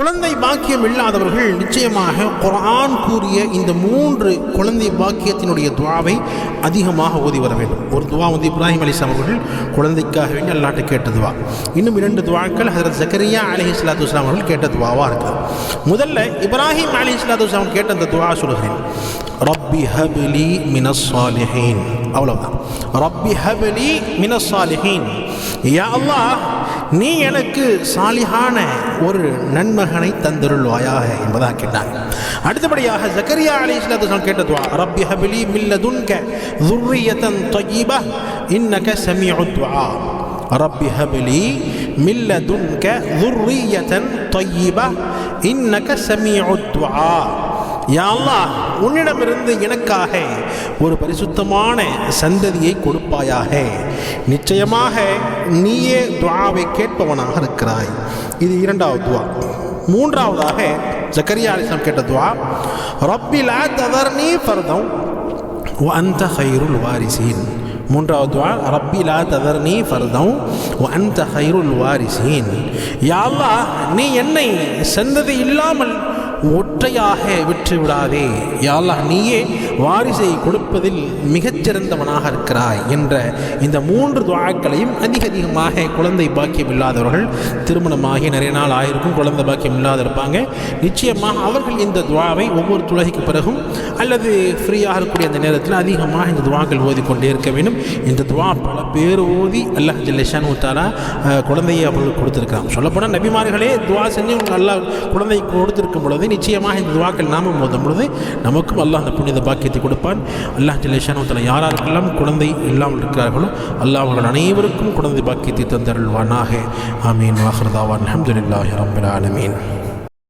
குழந்தை பாக்கியம் இல்லாதவர்கள் நிச்சயமாக குரான் கூறிய இந்த மூன்று குழந்தை பாக்கியத்தினுடைய துவாவை அதிகமாக ஓதி வர வேண்டும். ஒரு துவா வந்து இப்ராஹிம் அலிஸ்லாம் அவர்கள் குழந்தைக்காக வேண்டி அல்லாட்ட கேட்ட துவா. இன்னும் இரண்டு துவாக்கள் ஹசரத் ஜக்கரியா அலி இஸ்லாத்து இஸ்லாம் அவர்கள் கேட்ட துவாவாக இருக்குது முதல்ல இப்ராஹிம் அலி இஸ்லாத்து இஸ்லாம் கேட்ட அந்த துவா சொல்கிறேன் ரப்பி ஹபிலி மினஸ் அவ்வளோதான் அவ்வளவுதான். ரப்பி ஹபிலி மினஸ்ஸாலிஹீன் யா அல்லாஹ் நீ எனக்கு சாலிஹான ஒரு நன்மகனை தந்திருள்வாயாக என்பதாக கேட்டாங்க அடுத்தபடியாக ஜக்கரியா அலி இஸ்லாத்து கேட்டதுவா ரப்பி ஹபிலி மில்லதுன்க துர்ரியத்தன் தொய்யிபா இன்னக சமியுத்வா ரப்பி ஹபிலி மில்லதுன்க துர்ரியத்தன் தொய்யிபா இன்னக சமியுத்வா யாழ்லா உன்னிடமிருந்து எனக்காக ஒரு பரிசுத்தமான சந்ததியை கொடுப்பாயாக. நிச்சயமாக நீயே துவாவை கேட்பவனாக இருக்கிறாய். இது இரண்டாவது துவா. மூன்றாவதாக ஜக்கரியா அலிஸ்லாம் கேட்ட துவா ரப்பிலா ததர்னி ஃபர்தம் அந்த ஹைருல் வாரிசீன். மூன்றாவது துவா ரப்பி லா ததர்னி ஃபர்தம் அந்த ஹைருல் வாரிசீன். யாவா நீ என்னை சந்ததி இல்லாமல் ஒற்றையாக விற்று விடாதே யாழ்லாஹ் நீயே வாரிசை கொடுப்பதில் மிகச்சிறந்தவனாக இருக்கிறாய் என்ற இந்த மூன்று துவாக்களையும் அதிக அதிகமாக குழந்தை பாக்கியம் இல்லாதவர்கள் திருமணமாகி நிறைய நாள் ஆயிருக்கும் குழந்தை பாக்கியம் இல்லாத இருப்பாங்க. நிச்சயமாக அவர்கள் இந்த துவாவை ஒவ்வொரு துளகிக்கு பிறகும் அல்லது ஃப்ரீயாக இருக்கக்கூடிய அந்த நேரத்தில் அதிகமாக இந்த துவாக்கள் ஓதிக்கொண்டே இருக்க வேண்டும். இந்த துவா பல பேர் ஓதி அல்லாஹ் ஜல்லேஷான் ஊத்தாலா குழந்தையை அவர்களுக்கு கொடுத்துருக்கான் சொல்லப்போனால் நபிமார்களே துவா செஞ்சு அவங்க நல்லா குழந்தை கொடுத்துருக்கும் பொழுது நிச்சயமாக இந்த துவாக்கள் நாம மோதும் பொழுது நமக்கும் அல்லாஹ் அந்த புனித பாக்கியத்தை கொடுப்பான். அல்லாஹ் ஜல்லேஷான் ஊத்தாலா யாராருக்கெல்லாம் குழந்தை இல்லாமல் இருக்கிறார்களோ அல்லாஹ் அவர்கள் அனைவருக்கும் குழந்தை பாக்கியத்தை தந்தருள்வானாக. ஆமீன். வாஹர்தாவான் அஹமதுல்லாஹி ரபில் ஆலமீன்.